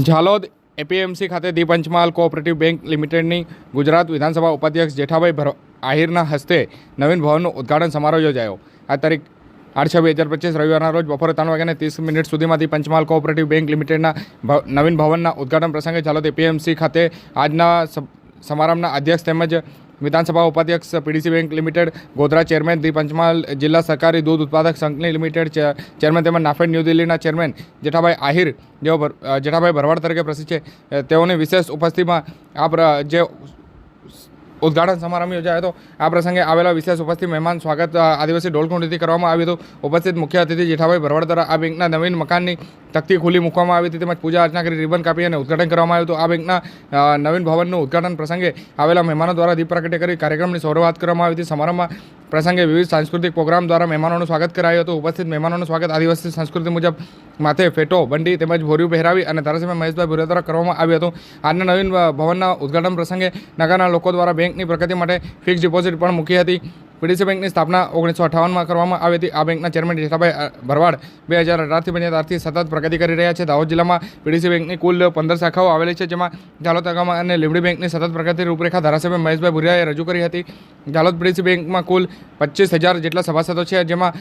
Jhalod APMC ખાતે the Panchmahal cooperative bank લિમિટેડની ગુજરાત વિધાનસભા ઉપાધ્યક્ષ જેઠાભાઈ ભરો આહિરના હસ્તે નવીન ભવનનું ઉદ્ઘાટન સમારોહ યોજાયો. આ તારીખ આઠ છ બે હજાર પચીસ રવિવારના રોજ બપોરે ત્રણ વાગ્યાને ત્રીસ મિનિટ સુધીમાં ધી પંચમહાલ કોઓપરેટિવ બેંક લિમિટેડના નવીન ભવનના ઉદ્ઘાટન પ્રસંગે ઝાલોદ એપીએમસી ખાતે આજના સમારંભના અધ્યક્ષ તેમજ વિધાનસભા ઉપાધ્યક્ષ PDC bank limited, Godhra chairman the Panchmahal, જિલ્લા સહકારી દૂધ ઉત્પાદક સંઘની લિમિટેડ ચેરમેન તેમજ નાફેડ ન્યૂ દિલ્હીના ચેરમેન જેઠાભાઈ આહિર, જેઓ જેઠાભાઈ ભરવાડ તરીકે પ્રસિદ્ધ છે. તેઓની વિશેષ ઉપસ્થિતિમાં આ જે ઉદ્ઘાટન સમારંભ યોજાયો હતો. આ પ્રસંગે આવેલા વિશેષ ઉપસ્થિત મહેમાન સ્વાગત આદિવાસી ઢોલકુંડીથી કરવામાં આવ્યું હતું. ઉપસ્થિત મુખ્ય અતિથિ જેઠાભાઈ ભરવાડ દ્વારા આ બેંકના નવીન મકાનની તકતી ખુલ્લી મૂકવામાં આવી હતી. તેમજ પૂજા અર્ચના કરી રિબન કાપી અને ઉદ્ઘાટન કરવામાં આવ્યું હતું. આ બેંકના નવીન ભવનનું ઉદ્ઘાટન પ્રસંગે આવેલા મહેમાનો દ્વારા દીપ પ્રગટ્ય કરી કાર્યક્રમની શરૂઆત કરવામાં આવી હતી. સમારંભમાં પ્રસંગે વિવિધ સાંસ્કૃતિક પ્રોગ્રામ દ્વારા મહેમાનોનું સ્વાગત કરાયું હતું. ઉપસ્થિત મહેમાનોનું સ્વાગત આદિવાસી સંસ્કૃતિ મુજબ માથે ફેટો, બંડી તેમજ ભોર્યું પહેરાવી અને ધારાસભ્ય મહેશભાઈ ભુરિયા દ્વારા કરવામાં આવ્યું હતું. આજના નવીન ભવનના ઉદ્ઘાટન પ્રસંગે નગરના લોકો દ્વારા બેંકની પ્રગતિ માટે ફિક્સ ડિપોઝિટ પણ મૂકી હતી. પીડીસી બેંકની સ્થાપના ઓગણીસો અઠાવનમાં કરવામાં આવી હતી. આ બેંકના ચેરમેન જેઠાભાઈ ભરવાડ બે હજાર અઢારથી બન્યા ત્યારથી સતત પ્રગતિ કરી રહ્યા છે. દાહોદ જિલ્લામાં પીડીસી બેંકની કુલ પંદર શાખાઓ આવેલી છે, જેમાં ઝાલોદ તાલુકામાં અને લીંબડી બેંકની સતત પ્રગતિ રૂપરેખા ધારાસભ્ય મહેશભાઈ ભુરિયાએ રજૂ કરી હતી. ઝાલોદ પીડીસી બેંકમાં કુલ પચીસ હજાર જેટલા સભાસદો છે, જેમાં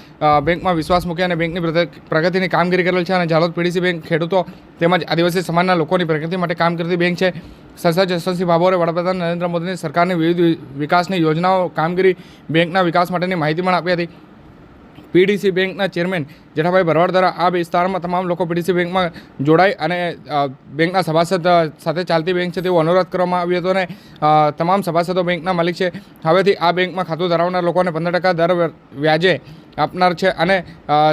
બેંકમાં વિશ્વાસ મૂકી અને બેંકની પ્રગ- પ્રગતિની કામગીરી કરેલ છે અને ઝાલોદ પીડીસી બેંક ખેડૂતો તેમજ આદિવાસી સમાજના લોકોની પ્રગતિ માટે કામ કરતી બેંક છે. સંસદ જસવંતસિંહ ભાભોરે વડાપ્રધાન નરેન્દ્ર મોદીની સરકારની વિવિધ વિકાસની યોજનાઓ, કામગીરી, બેંકના વિકાસ માટેની માહિતી પણ આપી હતી. પીડીસી બેંકના ચેરમેન જેઠાભાઈ ભરવાડ દ્વારા આ વિસ્તારમાં તમામ લોકો પીડીસી બેંકમાં જોડાય અને બેંકના સભાસદ સાથે ચાલતી બેંક છે તેવો અનુરોધ કરવામાં આવ્યો હતો અને તમામ સભાસદો બેંકના માલિક છે. હવેથી આ બેંકમાં ખાતું ધરાવનાર લોકોને પંદર ટકા દર વ્યાજે આપનાર છે અને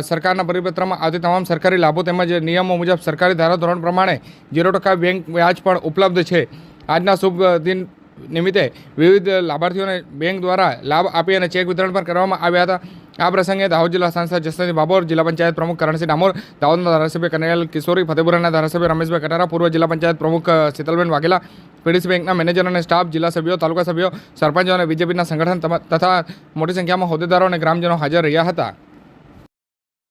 સરકારના પરિપત્રમાં આવતી તમામ સરકારી લાભો તેમજ નિયમો મુજબ સરકારી ધારાધોરણ પ્રમાણે ઝીરો ટકા બેંક વ્યાજ પણ ઉપલબ્ધ છે. આજના શુભ દિન નિમિત્તે વિવિધ લાભાર્થીઓને બેંક દ્વારા લાભ આપી અને ચેક વિતરણ પણ કરવામાં આવ્યા હતા. આ પ્રસંગે દાહોદ જિલ્લા સાંસદ જસવંતસિંહ બાબોર જિલ્લા પંચાયત પ્રમુખ કરણસિંહ ડામોર, દાહોદના ધારાસભ્ય કનૈયાલ કિશોરી, ફતેપુરાના ધારાસભ્ય રમેશભાઈ કટારા, પૂર્વ જિલ્લા પંચાયત પ્રમુખ શીતલબેન વાઘેલા, પીડીસી બેંકના મેનેજર અને સ્ટાફ, જિલ્લા સભ્યો, તાલુકા સભ્યો, સરપંચો અને બીજેપીના સંગઠન તથા મોટી સંખ્યામાં હોદ્દેદારો અને ગ્રામજનો હાજર રહ્યા હતા.